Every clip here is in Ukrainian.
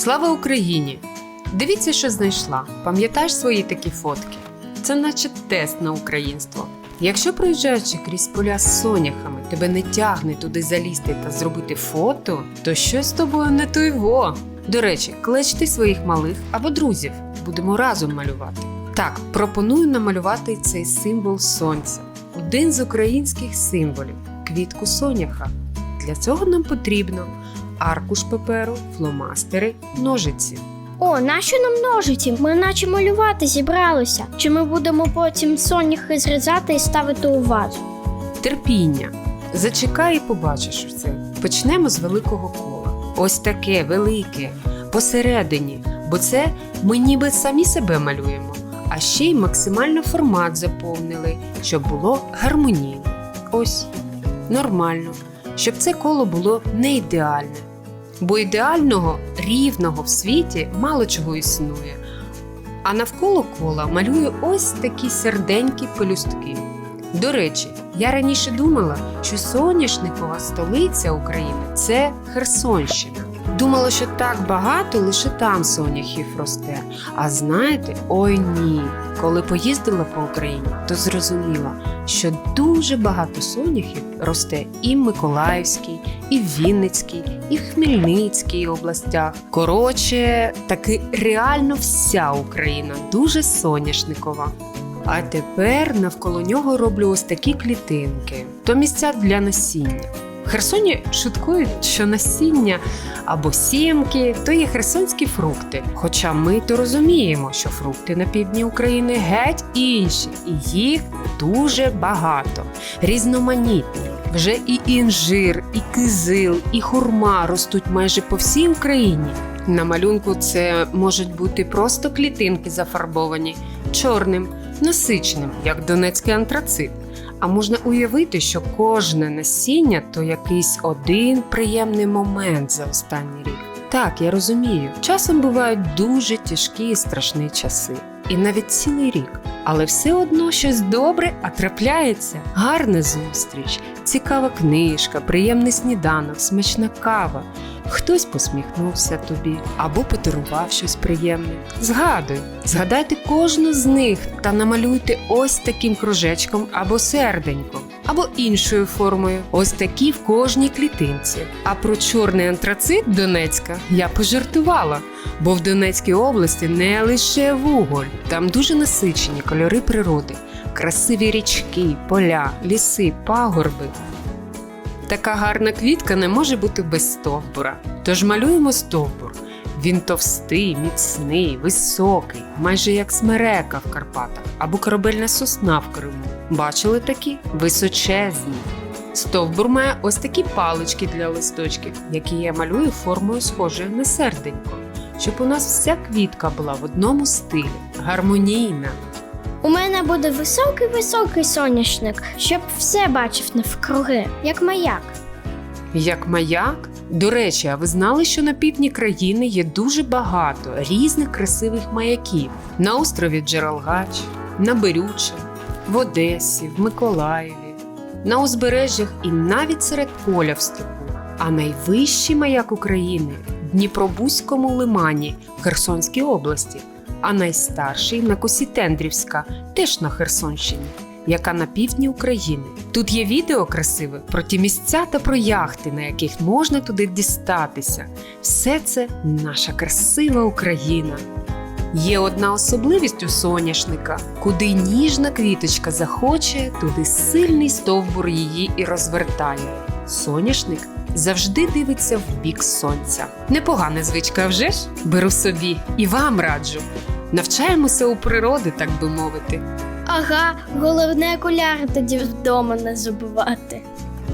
Слава Україні! Дивіться, що знайшла. Пам'ятаєш свої такі фотки? Це наче тест на українство. Якщо проїжджаючи крізь поля з соняхами, тебе не тягне туди залізти та зробити фото, то щось з тобою не той во. До речі, кличте своїх малих або друзів. Будемо разом малювати. Так, пропоную намалювати цей символ сонця. Один з українських символів квітку соняха. Для цього нам потрібно аркуш паперу, фломастери, ножиці. О, нащо нам ножиці? Ми наче малювати зібралися. Чи ми будемо потім соняхи зрізати і ставити у вазу? Терпіння. Зачекай і побачиш все. Почнемо з великого кола. Ось таке велике, посередині, бо це ми ніби самі себе малюємо, а ще й максимально формат заповнили, щоб було гармонійно. Ось нормально, щоб це коло було не ідеальне. Бо ідеального, рівного в світі мало чого існує. А навколо кола малюю ось такі серденькі пелюстки. До речі, я раніше думала, що соняшникова столиця України це Херсонщина. Думала, що так багато лише там соняхів росте. А знаєте, ой ні. Коли поїздила по Україні, то зрозуміла, що дуже багато соняхів росте і в Миколаївській, і в Вінницькій, і в Хмельницькій областях. Коротше, таки реально вся Україна дуже соняшникова. А тепер навколо нього роблю ось такі клітинки, то місця для насіння. Херсоні шуткують, що насіння або сімки то є херсонські фрукти. Хоча ми то розуміємо, що фрукти на півдні України геть інші, і їх дуже багато, різноманітні. Вже і інжир, і кизил, і хурма ростуть майже по всій Україні. На малюнку це можуть бути просто клітинки зафарбовані чорним, насиченим, як донецький антрацит. А можна уявити, що кожне насіння то якийсь один приємний момент за останній рік. Так, я розумію, часом бувають дуже тяжкі і страшні часи, і навіть цілий рік. Але все одно щось добре, а трапляється гарна зустріч, цікава книжка, приємний сніданок, смачна кава. Хтось посміхнувся тобі або подарував щось приємне. Згадуй, згадайте кожну з них та намалюйте ось таким кружечком або серденьком, або іншою формою, ось такі в кожній клітинці. А про чорний антрацит Донецька я пожартувала, бо в Донецькій області не лише вуголь, там дуже насичені кольори природи, красиві річки, поля, ліси, пагорби. Така гарна квітка не може бути без стовбура. Тож малюємо стовбур. Він товстий, міцний, високий, майже як смерека в Карпатах або корабельна сосна в Криму. Бачили такі? Височезні. Стовбур має ось такі палички для листочків, які я малюю формою схожою на серденько, щоб у нас вся квітка була в одному стилі, гармонійна. У мене буде високий-високий соняшник, щоб все бачив навкруги, як маяк. Як маяк? До речі, а ви знали, що на півдні країни є дуже багато різних красивих маяків на острові Джералгач, на Берюче, в Одесі, в Миколаєві, на узбережжях і навіть серед поля в степу. А найвищий маяк України в Дніпробузькому лимані Херсонській області, а найстарший на косі Тендрівська, теж на Херсонщині яка на півдні України. Тут є відео красиве про ті місця та про яхти, на яких можна туди дістатися. Все це наша красива Україна. Є одна особливість у соняшника, куди ніжна квіточка захоче, туди сильний стовбур її і розвертає. Соняшник завжди дивиться в бік сонця. Непогана звичка, вже ж? Беру собі і вам раджу. Навчаємося у природи, так би мовити. Ага, головне окуляри тоді вдома не забувати.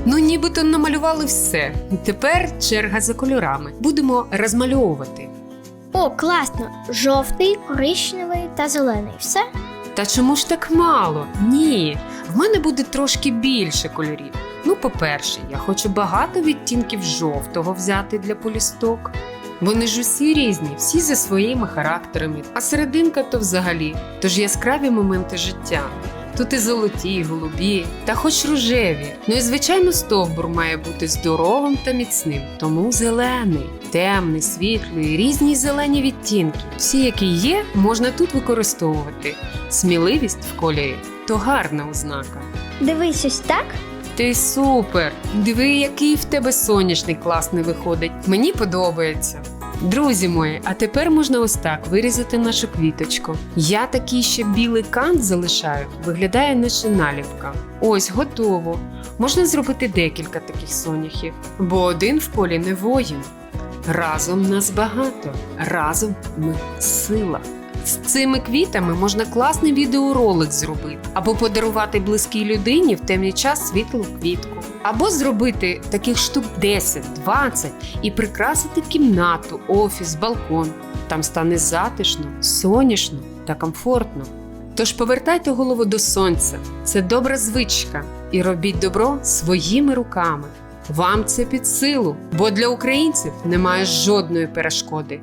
Ну, нібито намалювали все. Тепер черга за кольорами. Будемо розмальовувати. О, класно! Жовтий, коричневий та зелений. Все? Та чому ж так мало? Ні, в мене буде трошки більше кольорів. Ну, по-перше, я хочу багато відтінків жовтого взяти для полісток. Вони ж усі різні, всі за своїми характерами, а серединка то взагалі, тож яскраві моменти життя. Тут і золоті, і голубі, та хоч рожеві. Ну і звичайно, стовбур має бути здоровим та міцним. Тому зелений, темний, світлий, різні зелені відтінки. Всі, які є, можна тут використовувати. Сміливість в кольорі то гарна ознака. Дивись ось так. Ти супер! Диви, який в тебе сонячний класний виходить. Мені подобається. Друзі мої, а тепер можна ось так вирізати нашу квіточку. Я такий ще білий кант залишаю, виглядає наша наліпка. Ось готово. Можна зробити декілька таких соняхів, бо один в полі не воїн. Разом нас багато, разом ми сила. З цими квітами можна класний відеоролик зробити, або подарувати близькій людині в темний час світлу квітку, або зробити таких штук 10-20 і прикрасити кімнату, офіс, балкон. Там стане затишно, сонячно та комфортно. Тож повертайте голову до сонця, це добра звичка, і робіть добро своїми руками. Вам це під силу, бо для українців немає жодної перешкоди.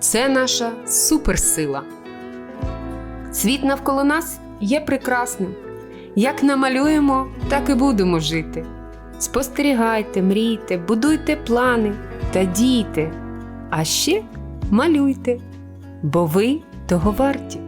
Це наша суперсила. Світ навколо нас є прекрасним. Як намалюємо, так і будемо жити. Спостерігайте, мрійте, будуйте плани та дійте. А ще малюйте, бо ви того варті.